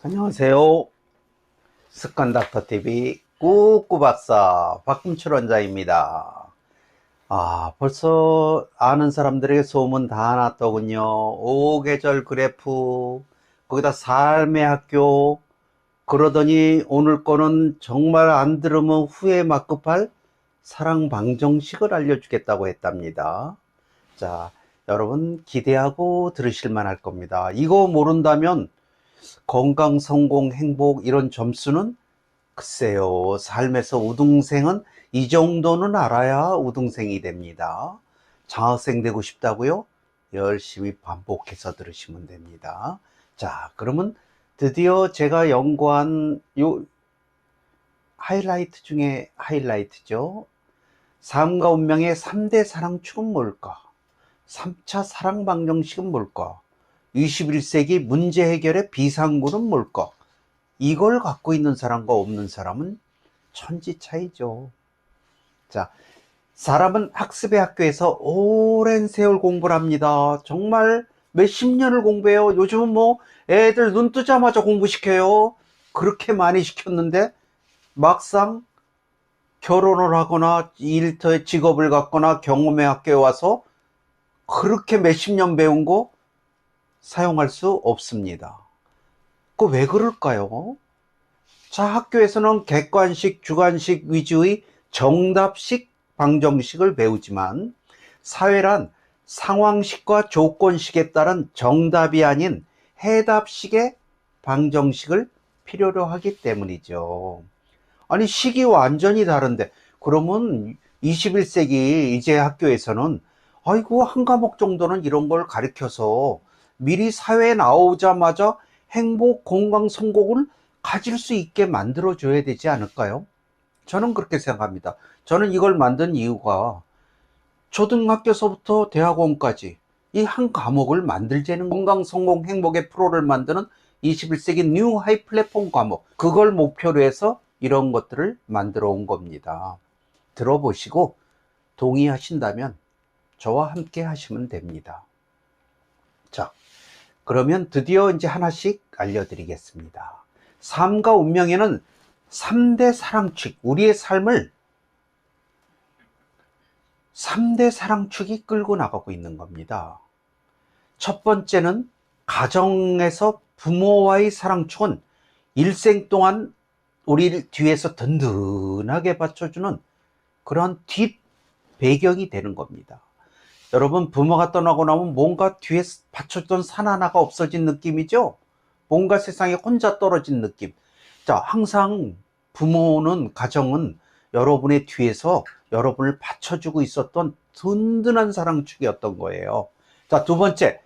안녕하세요. 습관닥터TV 꾸꾸박사 박금철 원장입니다. 아, 벌써 아는 사람들에게 소문 다 났더군요. 5계절 그래프, 거기다 삶의 학교, 그러더니 오늘 거는 정말 안 들으면 후회 막급할 사랑 방정식을 알려주겠다고 했답니다. 자, 여러분 기대하고 들으실만 할 겁니다. 이거 모른다면 건강, 성공, 행복 이런 점수는 글쎄요. 삶에서 우등생은 이 정도는 알아야 우등생이 됩니다. 장학생 되고 싶다고요? 열심히 반복해서 들으시면 됩니다. 자, 그러면 드디어 제가 연구한 요 하이라이트 중에 하이라이트죠. 삶과 운명의 3대 사랑축은 뭘까? 3차 사랑 방정식은 뭘까? 21세기 문제 해결의 비상구는 뭘까? 이걸 갖고 있는 사람과 없는 사람은 천지 차이죠. 자, 사람은 학습의 학교에서 오랜 세월 공부를 합니다. 정말 몇십 년을 공부해요. 요즘은 뭐 애들 눈 뜨자마자 공부시켜요. 그렇게 많이 시켰는데 막상 결혼을 하거나 일터의 직업을 갖거나 경험의 학교에 와서 그렇게 몇십 년 배운 거 사용할 수 없습니다. 그 왜 그럴까요? 자, 학교에서는 객관식, 주관식 위주의 정답식 방정식을 배우지만 사회란 상황식과 조건식에 따른 정답이 아닌 해답식의 방정식을 필요로 하기 때문이죠. 아니, 식이 완전히 다른데, 그러면 21세기 이제 학교에서는 아이고, 한 과목 정도는 이런 걸 가르쳐서 미리 사회에 나오자마자 행복, 건강, 성공을 가질 수 있게 만들어 줘야 되지 않을까요? 저는 그렇게 생각합니다. 저는 이걸 만든 이유가 초등학교서부터 대학원까지 이 한 과목을 만들자는 건강, 성공, 행복의 프로를 만드는 21세기 뉴 하이 플랫폼 과목. 그걸 목표로 해서 이런 것들을 만들어 온 겁니다. 들어보시고 동의하신다면 저와 함께 하시면 됩니다. 자, 그러면 드디어 이제 하나씩 알려드리겠습니다. 삶과 운명에는 3대 사랑축, 우리의 삶을 3대 사랑축이 끌고 나가고 있는 겁니다. 첫 번째는 가정에서 부모와의 사랑축은 일생 동안 우리를 뒤에서 든든하게 받쳐주는 그런 뒷 배경이 되는 겁니다. 여러분 부모가 떠나고 나면 뭔가 뒤에 받쳐줬던 산 하나가 없어진 느낌이죠? 뭔가 세상에 혼자 떨어진 느낌. 자, 항상 부모는 가정은 여러분의 뒤에서 여러분을 받쳐주고 있었던 든든한 사랑축이었던 거예요. 자, 두 번째.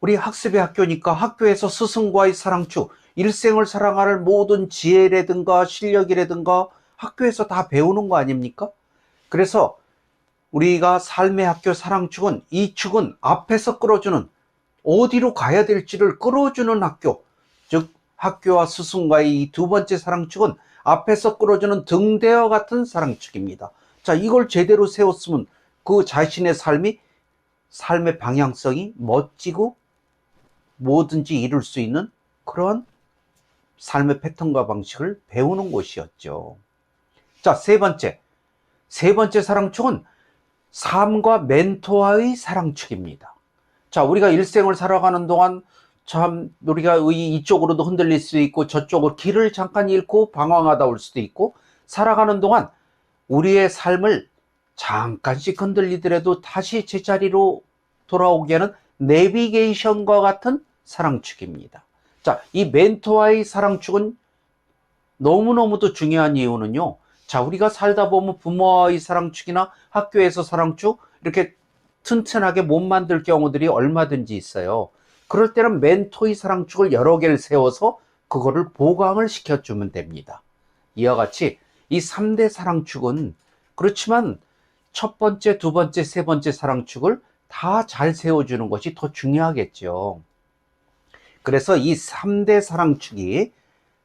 우리 학습의 학교니까 학교에서 스승과의 사랑축, 일생을 사랑할 모든 지혜라든가 실력이라든가 학교에서 다 배우는 거 아닙니까? 그래서 우리가 삶의 학교 사랑축은 이 축은 앞에서 끌어주는 어디로 가야 될지를 끌어주는 학교, 즉 학교와 스승과의 이 두 번째 사랑축은 앞에서 끌어주는 등대와 같은 사랑축입니다. 자, 이걸 제대로 세웠으면 그 자신의 삶이 삶의 방향성이 멋지고 뭐든지 이룰 수 있는 그런 삶의 패턴과 방식을 배우는 곳이었죠. 자, 세 번째. 세 번째 사랑축은 삶과 멘토와의 사랑축입니다. 자, 우리가 일생을 살아가는 동안 참 우리가 이쪽으로도 흔들릴 수 있고 저쪽으로 길을 잠깐 잃고 방황하다 올 수도 있고 살아가는 동안 우리의 삶을 잠깐씩 흔들리더라도 다시 제자리로 돌아오게 하는 내비게이션과 같은 사랑축입니다. 자, 이 멘토와의 사랑축은 너무너무도 중요한 이유는요. 자, 우리가 살다 보면 부모와의 사랑축이나 학교에서 사랑축 이렇게 튼튼하게 못 만들 경우들이 얼마든지 있어요. 그럴 때는 멘토의 사랑축을 여러 개를 세워서 그거를 보강을 시켜주면 됩니다. 이와 같이 이 3대 사랑축은 그렇지만 첫 번째, 두 번째, 세 번째 사랑축을 다 잘 세워주는 것이 더 중요하겠죠. 그래서 이 3대 사랑축이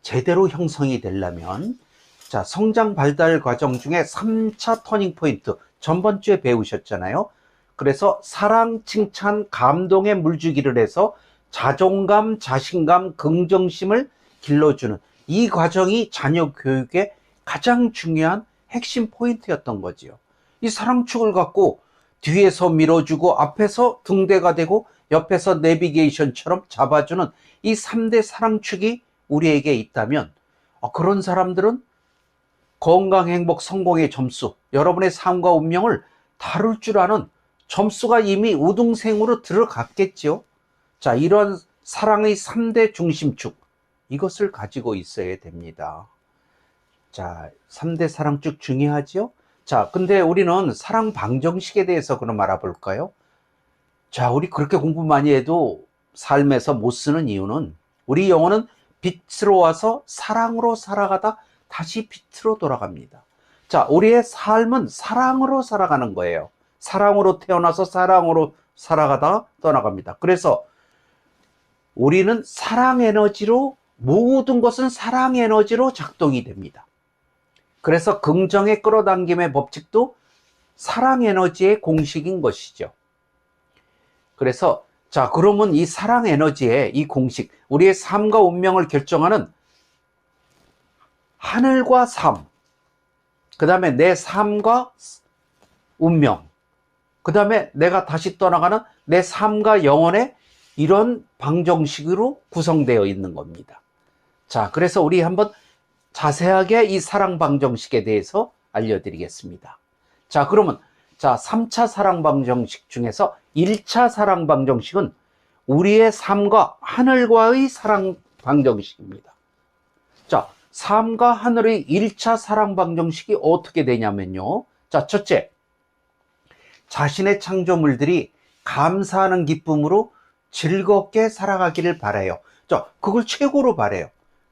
제대로 형성이 되려면 자, 성장 발달 과정 중에 3차 터닝 포인트. 전번 주에 배우셨잖아요. 그래서 사랑, 칭찬, 감동의 물주기를 해서 자존감, 자신감, 긍정심을 길러주는 이 과정이 자녀 교육의 가장 중요한 핵심 포인트였던 거지요. 이 사랑축을 갖고 뒤에서 밀어주고 앞에서 등대가 되고 옆에서 내비게이션처럼 잡아주는 이 3대 사랑축이 우리에게 있다면 어, 그런 사람들은 건강, 행복, 성공의 점수, 여러분의 삶과 운명을 다룰 줄 아는 점수가 이미 우등생으로 들어갔겠죠. 자, 이런 사랑의 3대 중심축, 이것을 가지고 있어야 됩니다. 자, 3대 사랑축 중요하죠? 자, 근데 우리는 사랑 방정식에 대해서 그럼 알아볼까요? 자, 우리 그렇게 공부 많이 해도 삶에서 못 쓰는 이유는 우리 영혼은 빛으로 와서 사랑으로 살아가다 다시 빛으로 돌아갑니다. 자, 우리의 삶은 사랑으로 살아가는 거예요. 사랑으로 태어나서 사랑으로 살아가다 떠나갑니다. 그래서 우리는 사랑 에너지로 모든 것은 사랑 에너지로 작동이 됩니다. 그래서 긍정의 끌어당김의 법칙도 사랑 에너지의 공식인 것이죠. 그래서 자, 그러면 이 사랑 에너지의 이 공식, 우리의 삶과 운명을 결정하는 하늘과 삶, 그 다음에 내 삶과 운명, 그 다음에 내가 다시 떠나가는 내 삶과 영혼의 이런 방정식으로 구성되어 있는 겁니다. 자, 그래서 우리 한번 자세하게 이 사랑 방정식에 대해서 알려드리겠습니다. 자, 그러면 자, 3차 사랑 방정식 중에서 1차 사랑 방정식은 우리의 삶과 하늘과의 사랑 방정식입니다. 자, 삶과 하늘의 1차 사랑 방정식이 어떻게 되냐면요. 자, 첫째. 자신의 창조물들이 감사하는 기쁨으로 즐겁게 살아가기를 바래요. 자, 그걸 최고로 바래요.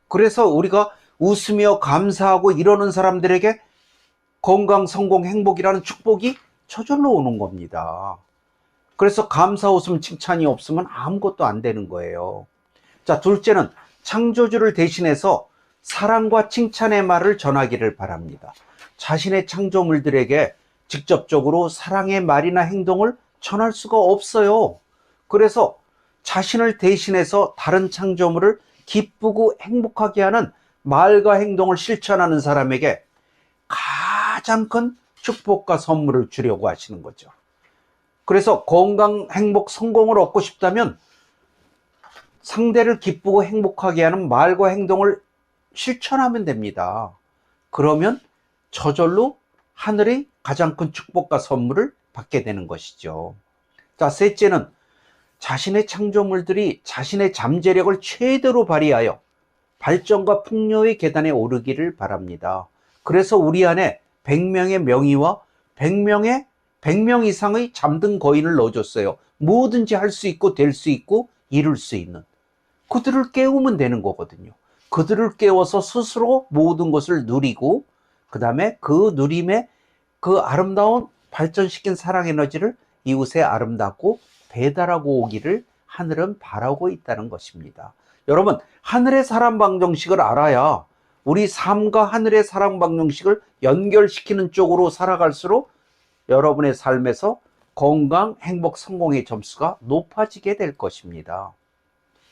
그래서 우리가 웃으며 감사하고 이러는 사람들에게 건강, 성공, 행복이라는 축복이 저절로 오는 겁니다. 그래서 감사, 웃음, 칭찬이 없으면 아무것도 안 되는 거예요. 자, 둘째는 창조주를 대신해서 사랑과 칭찬의 말을 전하기를 바랍니다. 자신의 창조물들에게 직접적으로 사랑의 말이나 행동을 전할 수가 없어요. 그래서 자신을 대신해서 다른 창조물을 기쁘고 행복하게 하는 말과 행동을 실천하는 사람에게 가장 큰 축복과 선물을 주려고 하시는 거죠. 그래서 건강, 행복, 성공을 얻고 싶다면 상대를 기쁘고 행복하게 하는 말과 행동을 실천하면 됩니다. 그러면 저절로 하늘의 가장 큰 축복과 선물을 받게 되는 것이죠. 자, 셋째는 자신의 창조물들이 자신의 잠재력을 최대로 발휘하여 발전과 풍요의 계단에 오르기를 바랍니다. 그래서 우리 안에 100명의 명의와 100명의 100명 이상의 잠든 거인을 넣어줬어요. 뭐든지 할 수 있고 될 수 있고 이룰 수 있는 그들을 깨우면 되는 거거든요. 그들을 깨워서 스스로 모든 것을 누리고 그 다음에 그 누림에 그 아름다운 발전시킨 사랑 에너지를 이웃에 아름답고 배달하고 오기를 하늘은 바라고 있다는 것입니다. 여러분, 하늘의 사랑 방정식을 알아야 우리 삶과 하늘의 사랑 방정식을 연결시키는 쪽으로 살아갈수록 여러분의 삶에서 건강, 행복, 성공의 점수가 높아지게 될 것입니다.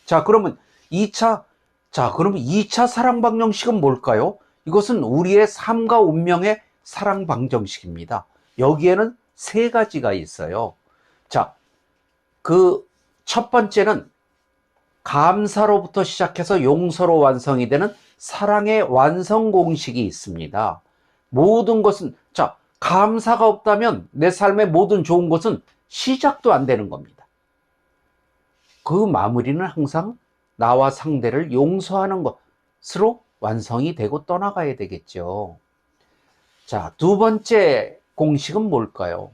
자, 그러면 2차, 자, 그러면 2차 사랑 방정식은 뭘까요? 이것은 우리의 삶과 운명의 사랑 방정식입니다. 여기에는 세 가지가 있어요. 자, 그 첫 번째는 감사로부터 시작해서 용서로 완성이 되는 사랑의 완성 공식이 있습니다. 모든 것은, 자, 감사가 없다면 내 삶의 모든 좋은 것은 시작도 안 되는 겁니다. 그 마무리는 항상 나와 상대를 용서하는 것으로 완성이 되고 떠나가야 되겠죠. 자, 두 번째 공식은 뭘까요?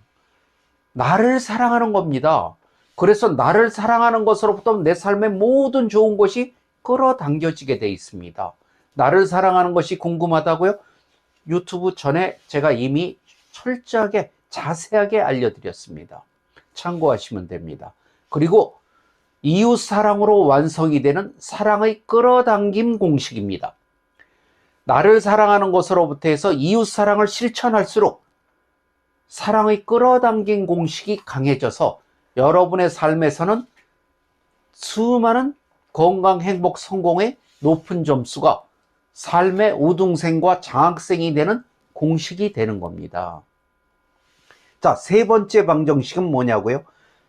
나를 사랑하는 겁니다. 그래서 나를 사랑하는 것으로부터 내 삶의 모든 좋은 것이 끌어당겨지게 돼 있습니다. 나를 사랑하는 것이 궁금하다고요? 유튜브 전에 제가 이미 철저하게 자세하게 알려드렸습니다. 참고하시면 됩니다. 그리고 이웃 사랑으로 완성이 되는 사랑의 끌어당김 공식입니다. 나를 사랑하는 것으로부터 해서 이웃 사랑을 실천할수록 사랑의 끌어당긴 공식이 강해져서 여러분의 삶에서는 수많은 건강, 행복, 성공의 높은 점수가 삶의 우등생과 장학생이 되는 공식이 되는 겁니다. 자, 세 번째 방정식은 뭐냐고요?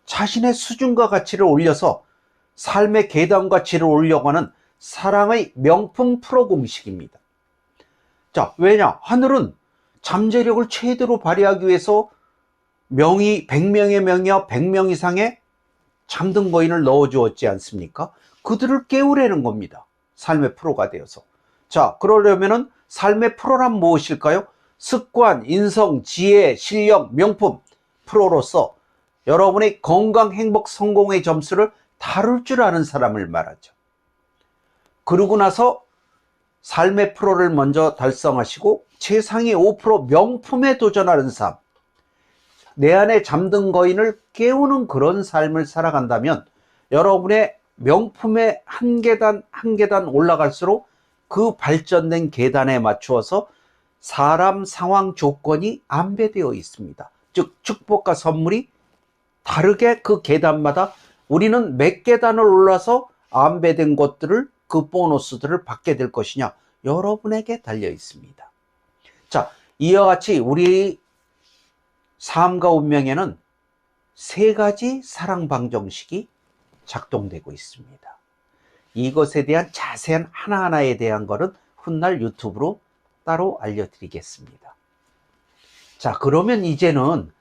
자신의 수준과 가치를 올려서 삶의 계단 가치를 올려가는 사랑의 명품 프로 공식입니다. 자, 왜냐? 하늘은 잠재력을 최대로 발휘하기 위해서 명의, 100명의 명의와 100명 이상의 잠든 거인을 넣어주었지 않습니까? 그들을 깨우려는 겁니다. 삶의 프로가 되어서. 자, 그러려면은 삶의 프로란 무엇일까요? 습관, 인성, 지혜, 실력, 명품, 프로로서 여러분의 건강, 행복, 성공의 점수를 다룰 줄 아는 사람을 말하죠. 그러고 나서 삶의 프로를 먼저 달성하시고 최상위 5% 명품에 도전하는 삶. 내 안에 잠든 거인을 깨우는 그런 삶을 살아간다면 여러분의 명품의 한 계단 한 계단 올라갈수록 그 발전된 계단에 맞추어서 사람 상황 조건이 안배되어 있습니다. 즉 축복과 선물이 다르게 그 계단마다 우리는 몇 계단을 올라서 안배된 것들을 그 보너스들을 받게 될 것이냐 여러분에게 달려 있습니다. 자, 이와 같이 우리 삶과 운명에는 세 가지 사랑 방정식이 작동되고 있습니다. 이것에 대한 자세한 하나하나에 대한 것은 훗날 유튜브로 따로 알려드리겠습니다. 자, 그러면 이제는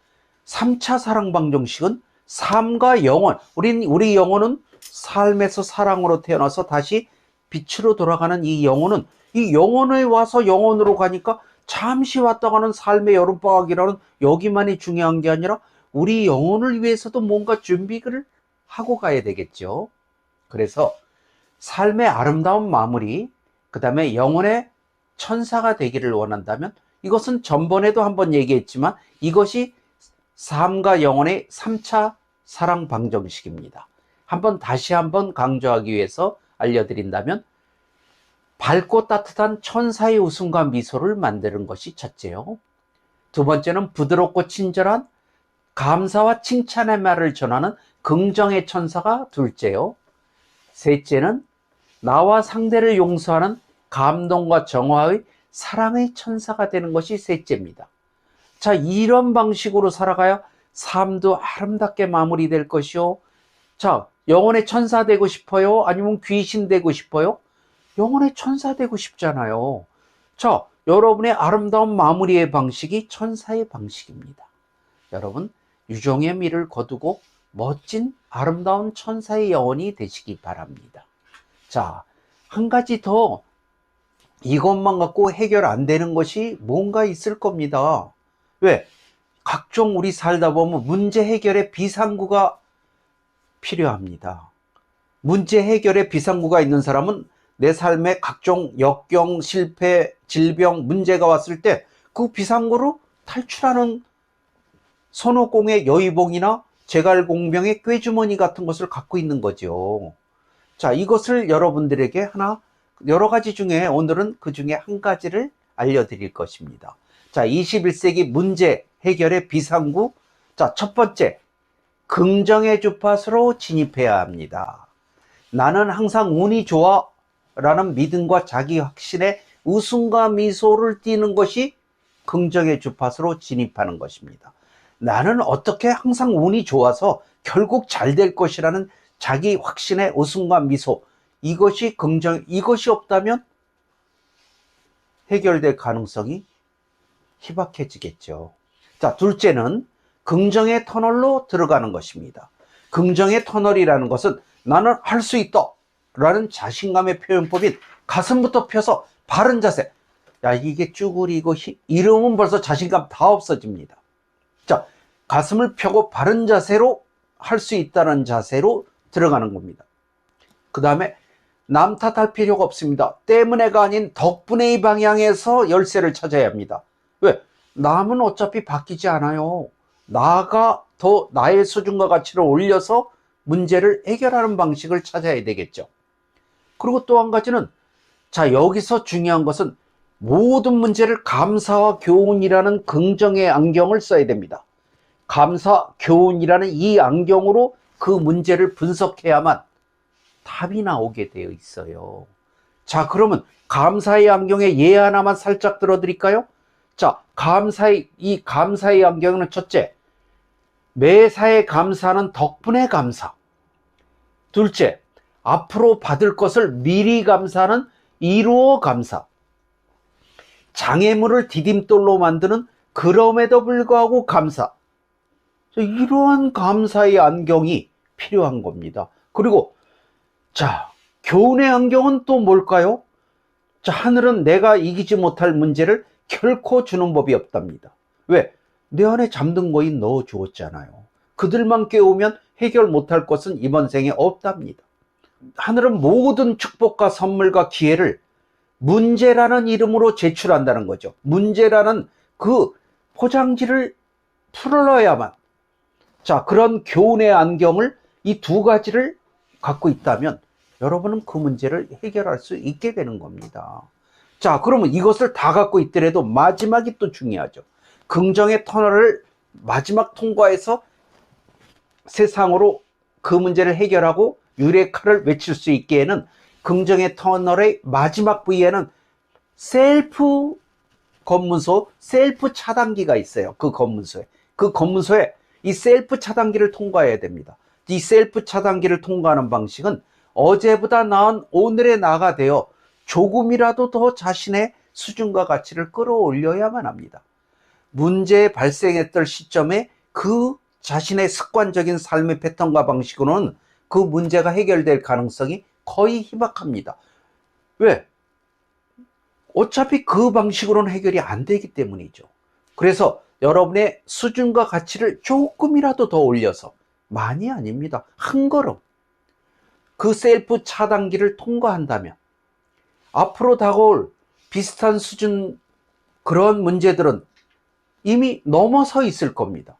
3차 사랑 방정식은 삶과 영혼. 우린, 우리 영혼은 삶에서 사랑으로 태어나서 다시 빛으로 돌아가는 이 영혼은 이 영혼에 와서 영혼으로 가니까 잠시 왔다 가는 삶의 여름방학이라는 여기만이 중요한 게 아니라 우리 영혼을 위해서도 뭔가 준비를 하고 가야 되겠죠. 그래서 삶의 아름다운 마무리, 그 다음에 영혼의 천사가 되기를 원한다면 이것은 전번에도 한번 얘기했지만 이것이 삶과 영혼의 3차 사랑 방정식입니다. 한번 다시 한번 강조하기 위해서 알려드린다면 밝고 따뜻한 천사의 웃음과 미소를 만드는 것이 첫째요. 두 번째는 부드럽고 친절한 감사와 칭찬의 말을 전하는 긍정의 천사가 둘째요. 셋째는 나와 상대를 용서하는 감동과 정화의 사랑의 천사가 되는 것이 셋째입니다. 자, 이런 방식으로 살아가야 삶도 아름답게 마무리될 것이요. 자, 영혼의 천사 되고 싶어요? 아니면 귀신 되고 싶어요? 영혼의 천사 되고 싶잖아요. 자, 여러분의 아름다운 마무리의 방식이 천사의 방식입니다. 여러분, 유종의 미를 거두고 멋진 아름다운 천사의 영혼이 되시기 바랍니다. 자, 한 가지 더 이것만 갖고 해결 안 되는 것이 뭔가 있을 겁니다. 왜? 각종 우리 살다 보면 문제 해결의 비상구가 필요합니다. 문제 해결의 비상구가 있는 사람은 내 삶에 각종 역경, 실패, 질병, 문제가 왔을 때 그 비상구로 탈출하는 선호공의 여의봉이나 제갈공명의 꾀주머니 같은 것을 갖고 있는 거죠. 자, 이것을 여러분들에게 하나, 여러 가지 중에 오늘은 그 중에 한 가지를 알려드릴 것입니다. 자, 21세기 문제 해결의 비상구. 자, 첫 번째. 긍정의 주파수로 진입해야 합니다. 나는 항상 운이 좋아 라는 믿음과 자기 확신에 웃음과 미소를 띠는 것이 긍정의 주파수로 진입하는 것입니다. 나는 어떻게 항상 운이 좋아서 결국 잘 될 것이라는 자기 확신의 웃음과 미소 이것이 긍정 이것이 없다면 해결될 가능성이 희박해지겠죠. 자, 둘째는 긍정의 터널로 들어가는 것입니다. 긍정의 터널이라는 것은 나는 할 수 있다. 라는 자신감의 표현법인 가슴부터 펴서 바른 자세. 야, 이게 쭈그리고 이러면 벌써 자신감 다 없어집니다. 자, 가슴을 펴고 바른 자세로 할 수 있다는 자세로 들어가는 겁니다. 그 다음에 남 탓할 필요가 없습니다. 때문에가 아닌 덕분의 방향에서 열쇠를 찾아야 합니다. 왜? 남은 어차피 바뀌지 않아요. 나가 더 나의 수준과 가치를 올려서 문제를 해결하는 방식을 찾아야 되겠죠. 그리고 또 한 가지는 자, 여기서 중요한 것은 모든 문제를 감사와 교훈이라는 긍정의 안경을 써야 됩니다. 감사, 교훈이라는 이 안경으로 그 문제를 분석해야만 답이 나오게 되어 있어요. 자, 그러면 감사의 안경에 예 하나만 살짝 들어드릴까요? 자, 감사의, 이 감사의 안경은 첫째, 매사에 감사는 덕분에 감사. 둘째, 앞으로 받을 것을 미리 감사는 이루어 감사. 장애물을 디딤돌로 만드는 그럼에도 불구하고 감사. 자, 이러한 감사의 안경이 필요한 겁니다. 그리고, 자, 교훈의 안경은 또 뭘까요? 자, 하늘은 내가 이기지 못할 문제를 결코 주는 법이 없답니다. 왜? 내 안에 잠든 거인 넣어 주었잖아요. 그들만 깨우면 해결 못할 것은 이번 생에 없답니다. 하늘은 모든 축복과 선물과 기회를 문제라는 이름으로 제출한다는 거죠. 문제라는 그 포장지를 풀어야만. 자, 그런 교훈의 안경을 이 두 가지를 갖고 있다면 여러분은 그 문제를 해결할 수 있게 되는 겁니다. 자, 그러면 이것을 다 갖고 있더라도 마지막이 또 중요하죠. 긍정의 터널을 마지막 통과해서 세상으로 그 문제를 해결하고 유레카를 외칠 수 있게에는 긍정의 터널의 마지막 부위에는 셀프 검문소, 셀프 차단기가 있어요. 그 검문소에. 그 검문소에 이 셀프 차단기를 통과해야 됩니다. 이 셀프 차단기를 통과하는 방식은 어제보다 나은 오늘의 나가 되어 조금이라도 더 자신의 수준과 가치를 끌어올려야만 합니다. 문제 발생했던 시점에 그 자신의 습관적인 삶의 패턴과 방식으로는 그 문제가 해결될 가능성이 거의 희박합니다. 왜? 어차피 그 방식으로는 해결이 안 되기 때문이죠. 그래서 여러분의 수준과 가치를 조금이라도 더 올려서 많이 아닙니다. 한 걸음 그 셀프 차단기를 통과한다면 앞으로 다가올 비슷한 수준 그런 문제들은 이미 넘어서 있을 겁니다.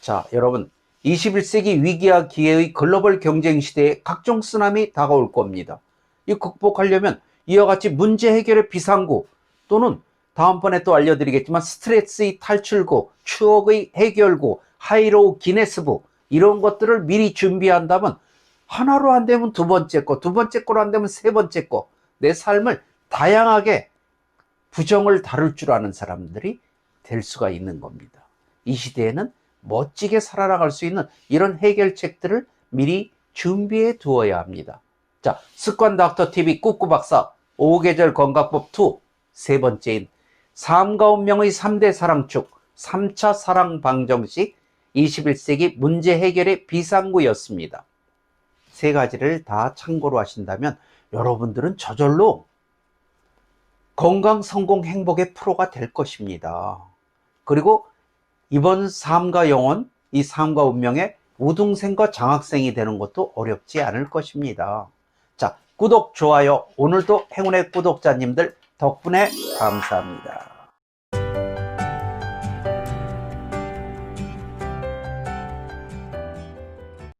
자, 여러분 21세기 위기와 기회의 글로벌 경쟁 시대에 각종 쓰나미 다가올 겁니다. 이 극복하려면 이와 같이 문제 해결의 비상구 또는 다음번에 또 알려드리겠지만 스트레스의 탈출구, 추억의 해결구, 하이로우 기네스북 이런 것들을 미리 준비한다면 하나로 안 되면 두 번째 거, 두 번째 거로 안 되면 세 번째 거, 내 삶을 다양하게 부정을 다룰 줄 아는 사람들이 될 수가 있는 겁니다. 이 시대에는 멋지게 살아나갈 수 있는 이런 해결책들을 미리 준비해 두어야 합니다. 자, 습관 닥터 TV 꾸꾸 박사 5계절 건강법 2 세 번째인 삶과 운명의 3대 사랑축 3차 사랑 방정식 21세기 문제 해결의 비상구였습니다. 세 가지를 다 참고로 하신다면 여러분들은 저절로 건강, 성공, 행복의 프로가 될 것입니다. 그리고 이번 삶과 영혼, 이 삶과 운명의 우등생과 장학생이 되는 것도 어렵지 않을 것입니다. 자, 구독, 좋아요. 오늘도 행운의 구독자님들 덕분에 감사합니다.